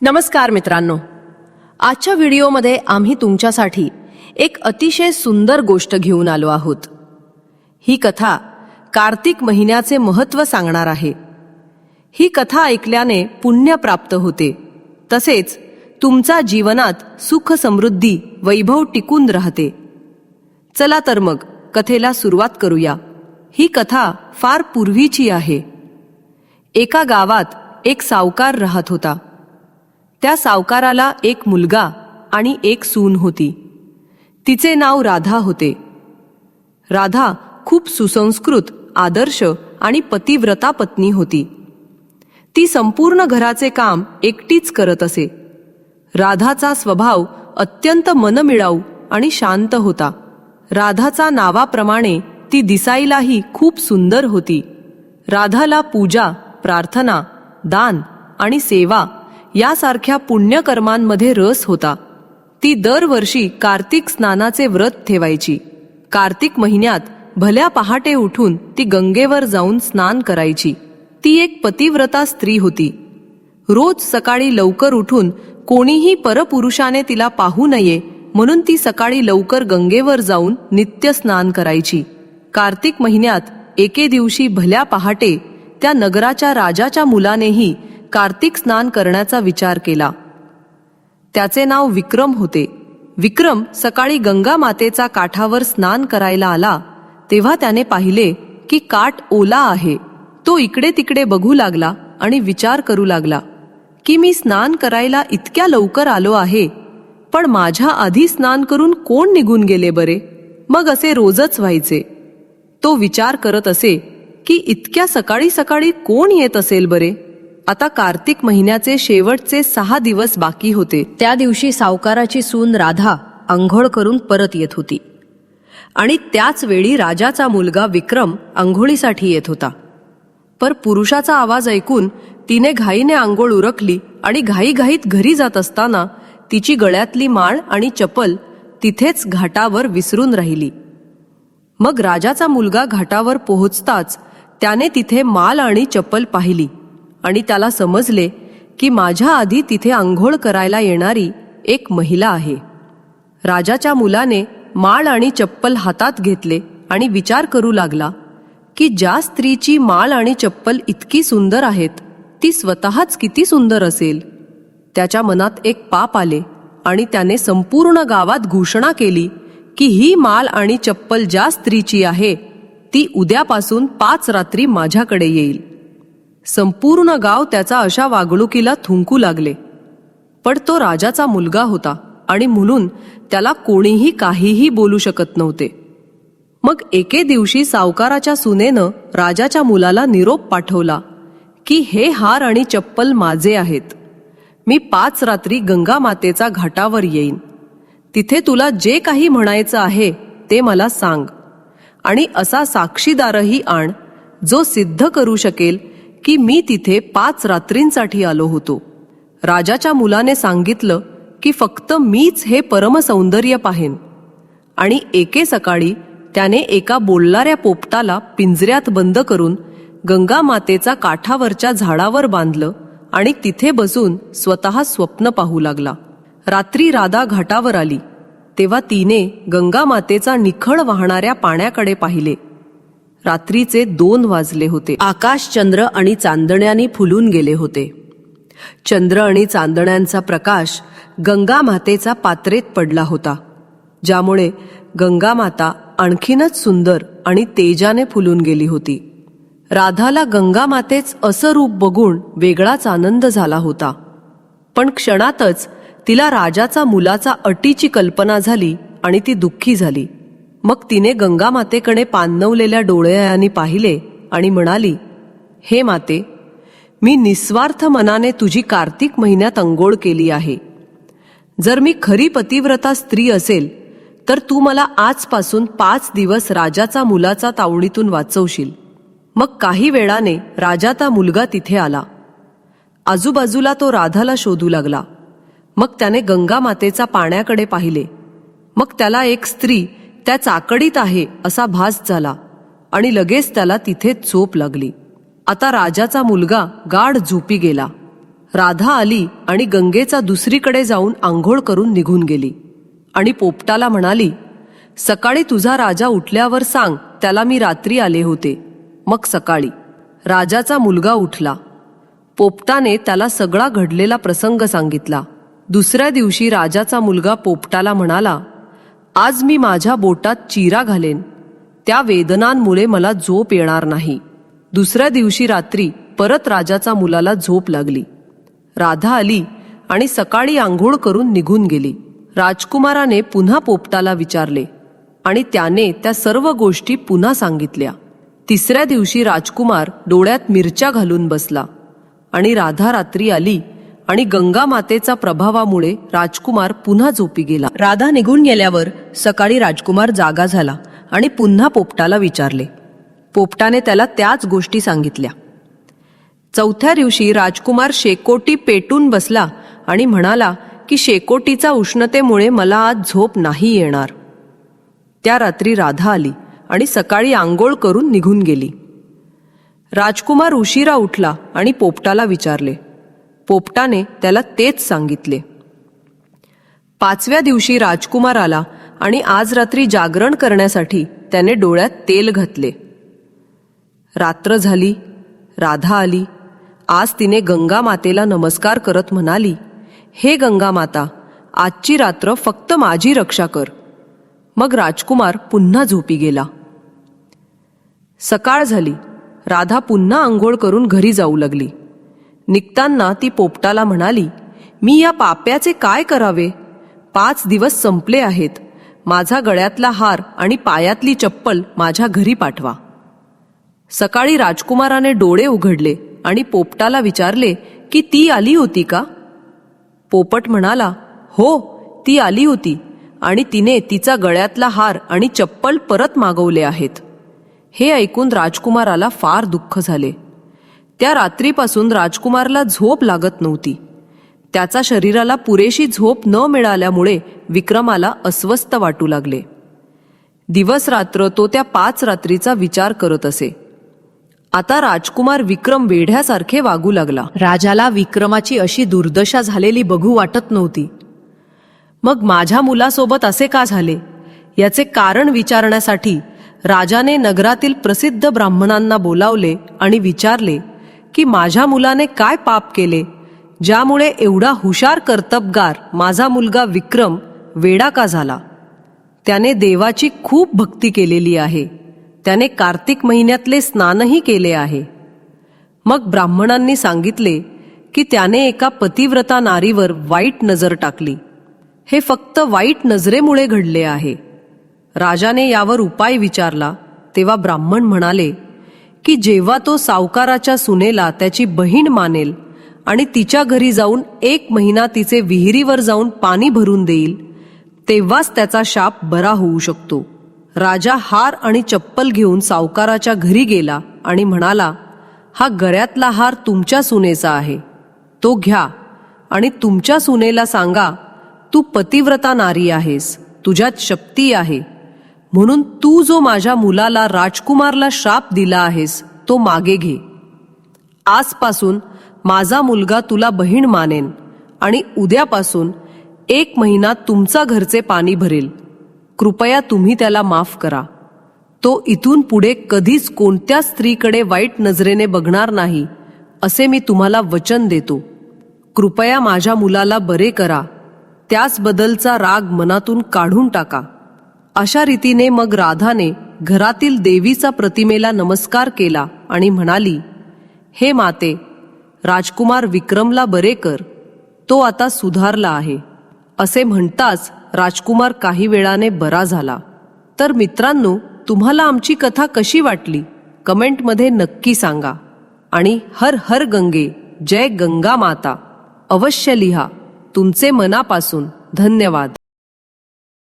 नमस्कार मित्रांनो. आजच्या व्हिडिओमध्ये आम्ही तुमच्यासाठी एक अतिशय सुंदर गोष्ट घेऊन आलो आहोत. ही कथा कार्तिक महिन्याचे महत्त्व सांगणार आहे. ही कथा ऐकल्याने पुण्य प्राप्त होते. तसेच तुमचा जीवनात सुख समृद्धी वैभव टिकून राहते. चला तर मग कथेला सुरुवात करूया. ही कथा फार पूर्वीची आहे. एका गावात एक सावकार राहत होता. त्या सावकाराला एक मुलगा आणि एक सून होती. तिचे नाव राधा होते. राधा खूप सुसंस्कृत आदर्श आणि पतिव्रता पत्नी होती. ती संपूर्ण घराचे काम एकटीच करत असे. राधाचा स्वभाव अत्यंत मनमिळाऊ आणि शांत होता. राधाचा नावाप्रमाणे ती दिसायलाही खूप सुंदर होती. राधाला पूजा प्रार्थना दान आणि सेवा यासारख्या पुण्यकर्मांमध्ये रस होता. ती दरवर्षी कार्तिक स्नानाचे व्रत ठेवायची. कार्तिक महिन्यात भल्या पहाटे उठून ती गंगेवर जाऊन स्नान करायची. ती एक पतिव्रता स्त्री होती. रोज सकाळी लवकर उठून कोणीही परपुरुषाने तिला पाहू नये म्हणून ती सकाळी लवकर गंगेवर जाऊन नित्य स्नान करायची. कार्तिक महिन्यात एके दिवशी भल्या पहाटे त्या नगराच्या राजाच्या मुलानेही कार्तिक स्नान करण्याचा विचार केला. त्याचे नाव विक्रम होते. विक्रम सकाळी गंगा मातेचा काठावर स्नान करायला आला तेव्हा त्याने पाहिले की काठ ओला आहे. तो इकडे तिकडे बघू लागला आणि विचार करू लागला की मी स्नान करायला इतक्या लवकर आलो आहे पण माझ्या आधी स्नान करून कोण निघून गेले बरे? मग असे रोजच व्हायचे. तो विचार करत असे की इतक्या सकाळी सकाळी कोण येत असेल बरे? आता कार्तिक महिन्याचे शेवटचे सहा दिवस बाकी होते. त्या दिवशी सावकाराची सून राधा आंघोळ करून परत येत होती. आणि त्याच वेळी राजाचा मुलगा विक्रम आंघोळीसाठी येत होता. पर पुरुषाचा आवाज ऐकून तिने घाईने आंघोळ उरकली आणि घाईघाईत घरी जात असताना तिची गळ्यातली माळ आणि चपल तिथेच घाटावर विसरून राहिली. मग राजाचा मुलगा घाटावर पोहोचताच त्याने तिथे माल आणि चप्पल पाहिली. आणि त्याला समजले की माझ्या आधी तिथे आंघोळ करायला येणारी एक महिला आहे. राजाच्या मुलाने माळ आणि चप्पल हातात घेतले आणि विचार करू लागला की ज्या स्त्रीची माळ आणि चप्पल इतकी सुंदर आहेत ती स्वतःच किती सुंदर असेल. त्याच्या मनात एक पाप आले आणि त्याने संपूर्ण गावात घोषणा केली की ही माल आणि चप्पल ज्या स्त्रीची आहे ती उद्यापासून पाच रात्री माझ्याकडे येईल. संपूर्ण गाव त्याचा अशा वागणुकीला थुंकू लागले. पण तो राजाचा मुलगा होता आणि म्हणून त्याला कोणीही काहीही बोलू शकत नव्हते. मग एके दिवशी सावकाराच्या सुनेनं राजाच्या मुलाला निरोप पाठवला की हे हार आणि चप्पल माझे आहेत. मी पाच रात्री गंगा मातेचा घाटावर येईन. तिथे तुला जे काही म्हणायचं आहे ते मला सांग. आणि असा साक्षीदारही आण जो सिद्ध करू शकेल की मी तिथे पाच रात्रींसाठी आलो होतो. राजाच्या मुलाने सांगितलं की फक्त मीच हे परमसौंदर्य पाहेन. आणि एके सकाळी त्याने एका बोलणाऱ्या पोपटाला पिंजऱ्यात बंद करून गंगा मातेचा काठावरच्या झाडावर बांधलं आणि तिथे बसून स्वतः स्वप्न पाहू लागला. रात्री राधा घाटावर आली. तेव्हा तिने गंगा मातेचा निखळ वाहणाऱ्या पाण्याकडे पाहिले. रात्रीचे दोन वाजले होते. आकाश चंद्र आणि चांदण्याने फुलून गेले होते. चंद्र आणि चांदण्यांचा प्रकाश गंगा मातेचा पात्रेत पडला होता. ज्यामुळे गंगा माता आणखीनच सुंदर आणि तेजाने फुलून गेली होती. राधाला गंगा मातेच असं रूप बघून वेगळाच आनंद झाला होता. पण क्षणातच तिला राजाचा मुलाचा अटीची कल्पना झाली आणि ती दुःखी झाली. मग तिने गंगा मातेकडे पाणवलेल्या डोळ्याने पाहिले आणि म्हणाली हे माते मी निस्वार्थ मनाने तुझी कार्तिक महिन्यात अंघोळ केली आहे. जर मी खरी पतिव्रता स्त्री असेल तर तू मला आजपासून पाच दिवस राजाचा मुलाचा तावणीतून वाचवशील. मग काही वेळाने राजाचा मुलगा तिथे आला. आजूबाजूला तो राधाला शोधू लागला. मग त्याने गंगा मातेचा पाण्याकडे पाहिले. मग त्याला एक स्त्री त्या चाकडीत आहे असा भास झाला आणि लगेच त्याला तिथे झोप लागली. आता राजाचा मुलगा गाढ झोपी गेला. राधा आली आणि गंगेचा दुसरीकडे जाऊन आंघोळ करून निघून गेली. आणि पोपटाला म्हणाली सकाळी तुझा राजा उठल्यावर सांग त्याला मी रात्री आले होते. मग सकाळी. राजाचा मुलगा उठला. पोपटाने त्याला सगळा घडलेला प्रसंग सांगितला. दुसऱ्या दिवशी राजाचा मुलगा पोपटाला म्हणाला आज मी माझ्या बोटात चिरा घालेन. त्या वेदनांमुळे मला झोप येणार नाही. दुसऱ्या दिवशी रात्री परत राजाचा मुलाला झोप लागली. राधा आली आणि सकाळी आंघोळ करून निघून गेली. राजकुमाराने पुन्हा पोपटाला विचारले आणि त्याने त्या सर्व गोष्टी पुन्हा सांगितल्या. तिसऱ्या दिवशी राजकुमार डोळ्यात मिरच्या घालून बसला आणि राधा रात्री आली आणि गंगा मातेचा प्रभावामुळे राजकुमार पुन्हा झोपी गेला. राधा निघून गेल्यावर सकाळी राजकुमार जागा झाला आणि पुन्हा पोपटाला विचारले. पोपटाने त्याला त्याच गोष्टी सांगितल्या. चौथ्या दिवशी राजकुमार शेकोटी पेटून बसला आणि म्हणाला की शेकोटीचा उष्णतेमुळे मला आज झोप नाही येणार. त्या रात्री राधा आली आणि सकाळी आंघोळ करून निघून गेली. राजकुमार उशिरा उठला आणि पोपटाला विचारले पोपटाने त्याला तेच सांगितले. पाचव्या दिवशी राजकुमार आला आणि आज रात्री जागरण करण्यासाठी त्याने डोळ्यात तेल घातले. रात्र झाली राधा आली. आज तिने गंगा मातेला नमस्कार करत म्हणाली हे गंगा माता आजची रात्र फक्त माझी रक्षा कर. मग राजकुमार पुन्हा झोपी गेला. सकाळ झाली राधा पुन्हा आंघोळ करून घरी जाऊ लागली. निघताना ती पोपटाला म्हणाली मी या पाप्याचे काय करावे? पाच दिवस संपले आहेत. माझा गळ्यातला हार आणि पायातली चप्पल माझ्या घरी पाठवा. सकाळी राजकुमाराने डोळे उघडले आणि पोपटाला विचारले की ती आली होती का? पोपट म्हणाला हो ती आली होती आणि तिने तिचा गळ्यातला हार आणि चप्पल परत मागवले आहेत. हे ऐकून राजकुमाराला फार दुःख झाले. त्या रात्रीपासून राजकुमारला झोप लागत नव्हती. त्याचा शरीराला पुरेशी झोप न मिळाल्यामुळे विक्रमाला अस्वस्थ वाटू लागले. दिवस रात्र तो त्या पाच रात्रीचा विचार करत असे. आता राजकुमार विक्रम वेढ्यासारखे वागू लागला. राजाला विक्रमाची अशी दुर्दशा झालेली बघू वाटत नव्हती. मग माझ्या मुलासोबत असे का झाले? याचे कारण विचारण्यासाठी राजाने नगरातील प्रसिद्ध ब्राह्मणांना बोलावले आणि विचारले की माझ्या मुलाने काय पाप केले? ज्यामुळे एवढा हुशार कर्तबगार माझा मुलगा विक्रम वेडा का झाला? त्याने देवाची खूप भक्ती केलेली आहे. त्याने कार्तिक महिन्यातले स्नानही केले आहे. मग ब्राह्मणांनी सांगितले की त्याने एका पतिव्रता नारीवर वाईट नजर टाकली. हे फक्त वाईट नजरेमुळे घडले आहे. राजाने यावर उपाय विचारला तेव्हा ब्राह्मण म्हणाले की जेव्हा तो सावकाराच्या सुनेला त्याची बहीण मानेल आणि तिच्या घरी जाऊन एक महिना तिचे विहिरीवर जाऊन पाणी भरून देईल तेव्हाच त्याचा शाप बरा होऊ शकतो. राजा हार आणि चप्पल घेऊन सावकाराच्या घरी गेला आणि म्हणाला हा गऱ्यातला हार तुमच्या सुनेचा आहे. तो घ्या आणि तुमच्या सुनेला सांगा तू पतिव्रता नारी आहेस तुझ्यात शक्ती आहे. म्हणून तू जो माझ्या मुलाला राजकुमारला श्राप दिला आहेस तो मागे घे. आजपासून माझा मुलगा तुला बहीण मानेन आणि उद्यापासून एक महिना तुमचा घरचे पाणी भरेल. कृपया तुम्ही त्याला माफ करा. तो इथून पुढे कधीच कोणत्या स्त्रीकडे वाईट नजरेने बघणार नाही असे मी तुम्हाला वचन देतो. कृपया माझ्या मुलाला बरे करा. त्याचबद्दलचा राग मनातून काढून टाका. अशा रीतीने मग राधाने घरातील देवीचा प्रतिमेला नमस्कार केला आणि म्हणाली हे माते राजकुमार विक्रमला बरे कर. तो आता सुधारला आहे. असे म्हणताच राजकुमार काही वेळाने बरा झाला. तर मित्रांनो तुम्हाला आमची कथा कशी वाटली? कमेंटमध्ये नक्की सांगा. आणि हर हर गंगे जय गंगा माता. अवश्य लिहा. तुमचे मनापासून धन्यवाद.